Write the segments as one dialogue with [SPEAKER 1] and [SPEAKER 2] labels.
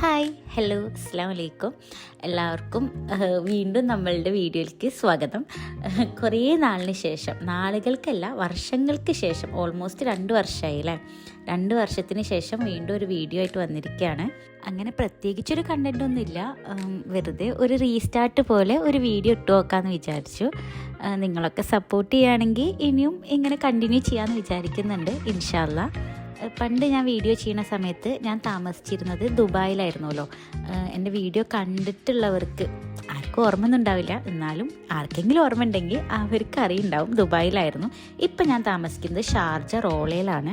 [SPEAKER 1] Hi hello അസ്സാം വലൈക്കും എല്ലാവർക്കും വീണ്ടും നമ്മളുടെ വീഡിയോയിലേക്ക് സ്വാഗതം. കുറേ നാളിന് ശേഷം നാളുകൾക്കല്ല വർഷങ്ങൾക്ക് ശേഷം ഓൾമോസ്റ്റ് രണ്ട് വർഷമായി അല്ലേ? രണ്ട് വർഷത്തിന് ശേഷം വീണ്ടും ഒരു വീഡിയോ ആയിട്ട് വന്നിരിക്കുകയാണ്. അങ്ങനെ പ്രത്യേകിച്ചൊരു കണ്ടന്റ് ഒന്നുമില്ല വെറുതെ ഒരു റീസ്റ്റാർട്ട് പോലെ ഒരു വീഡിയോ ഇട്ട് നോക്കാമെന്ന് വിചാരിച്ചു. നിങ്ങളൊക്കെ സപ്പോർട്ട് ചെയ്യുകയാണെങ്കിൽ ഇനിയും ഇങ്ങനെ കണ്ടിന്യൂ ചെയ്യാമെന്ന് വിചാരിക്കുന്നുണ്ട് ഇൻഷാല്ല പണ്ട് ഞാൻ വീഡിയോ ചെയ്യുന്ന സമയത്ത് ഞാൻ താമസിച്ചിരുന്നത് ദുബായിലായിരുന്നല്ലോ. എന്റെ വീഡിയോ കണ്ടിട്ടുള്ളവർക്ക് ആർക്കും ഓർമ്മയൊന്നുണ്ടാവില്ല എന്നാലും ആർക്കെങ്കിലും ഓർമ്മ ഉണ്ടെങ്കിൽ അവർക്ക് അറിയുണ്ടാവും ദുബായിലായിരുന്നു. ഇപ്പം ഞാൻ താമസിക്കുന്നത് ഷാർജ റോളയിലാണ്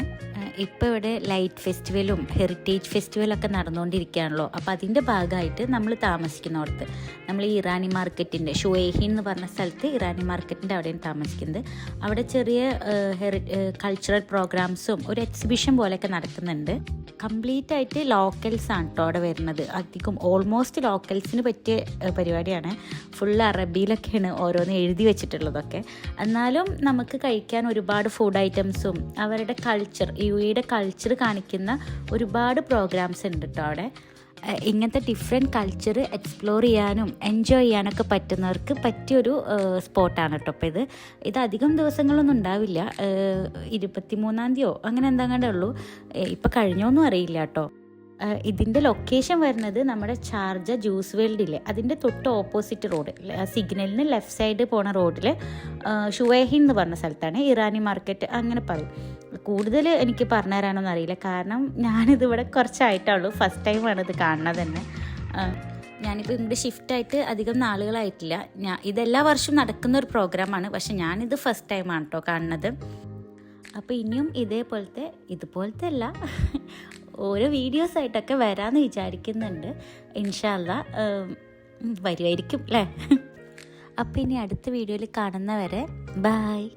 [SPEAKER 1] ഇപ്പോൾ ഇവിടെ ലൈറ്റ് ഫെസ്റ്റിവലും ഹെറിറ്റേജ് ഫെസ്റ്റിവലൊക്കെ നടന്നുകൊണ്ടിരിക്കുകയാണല്ലോ. അപ്പോൾ അതിന്റെ ഭാഗമായിട്ട് നമ്മൾ താമസിക്കുന്നിടത്ത് നമ്മൾ ഈ ഇറാനി മാർക്കറ്റിന്റെ ഷുവേഹി എന്ന് പറഞ്ഞ സ്ഥലത്ത് ഇറാനി മാർക്കറ്റിന്റെ അവിടെയാണ് താമസിക്കുന്നത്. അവിടെ ചെറിയ ഹെറി കൾച്ചറൽ പ്രോഗ്രാംസും ഒരു എക്സിബിഷൻ പോലെയൊക്കെ നടക്കുന്നുണ്ട്. കംപ്ലീറ്റ് ആയിട്ട് ലോക്കൽസ് ആണ് കേട്ടോ അവിടെ വരുന്നത്. അധികം ഓൾമോസ്റ്റ് ലോക്കൽസിന് പറ്റിയ പരിപാടിയാണ്. ഫുൾ അറബിയിലൊക്കെയാണ് ഓരോന്ന് എഴുതി വെച്ചിട്ടുള്ളതൊക്കെ. എന്നാലും നമുക്ക് കഴിക്കാൻ ഒരുപാട് ഫുഡ് ഐറ്റംസും അവരുടെ കൾച്ചർ യു എയുടെ കൾച്ചർ കാണിക്കുന്ന ഒരുപാട് പ്രോഗ്രാംസ് ഉണ്ട് കേട്ടോ അവിടെ. ഇങ്ങനത്തെ ഡിഫറെന്റ് കൾച്ചർ എക്സ്പ്ലോർ ചെയ്യാനും എൻജോയ് ചെയ്യാനൊക്കെ പറ്റുന്നവർക്ക് പറ്റിയൊരു സ്പോട്ടാണ് കേട്ടോ അപ്പോൾ ഇത്. ഇത് അധികം ദിവസങ്ങളൊന്നും ഉണ്ടാവില്ല. ഇരുപത്തി മൂന്നാം തീയതിയോ അങ്ങനെ എന്താങ്ങാണ്ടേ ഉള്ളൂ. ഇപ്പം കഴിഞ്ഞോന്നും അറിയില്ല കേട്ടോ ഇതിന്റെ ലൊക്കേഷൻ വരുന്നത് നമ്മുടെ ചാർജ ജ്യൂസ് വേൾഡില്ലേ അതിന്റെ തൊട്ട് ഓപ്പോസിറ്റ് റോഡ് സിഗ്നലിന് ലെഫ്റ്റ് സൈഡ് പോണ റോഡിൽ ഷുവേഹിൻ എന്ന് പറഞ്ഞ സ്ഥലത്താണ് ഇറാനി മാർക്കറ്റ് അങ്ങനെ പറയും. കൂടുതൽ എനിക്ക് പറഞ്ഞു തരാനൊന്നും അറിയില്ല. കാരണം ഞാനിത് ഇവിടെ കുറച്ചായിട്ടുള്ളൂ ഫസ്റ്റ് ടൈമാണ് ഇത് കാണുന്നത് തന്നെ. ഞാനിപ്പോൾ ഇവിടെ ഷിഫ്റ്റായിട്ട് അധികം നാളുകളായിട്ടില്ല. ഞാൻ ഇതെല്ലാ വർഷവും നടക്കുന്ന ഒരു പ്രോഗ്രാമാണ് പക്ഷെ ഞാനിത് ഫസ്റ്റ് ടൈമാണ് കേട്ടോ കാണുന്നത്. അപ്പോൾ ഇനിയും ഇതേപോലത്തെ ഇതുപോലത്തെ അല്ല. ഓരോ വീഡിയോസ് ആയിട്ടൊക്കെ വരാമെന്ന് വിചാരിക്കുന്നുണ്ട്. ഇൻഷാല്ല വരുമായിരിക്കും അല്ലേ അപ്പോൾ ഇനി അടുത്ത വീഡിയോയിൽ കാണുന്നവരെ ബായ്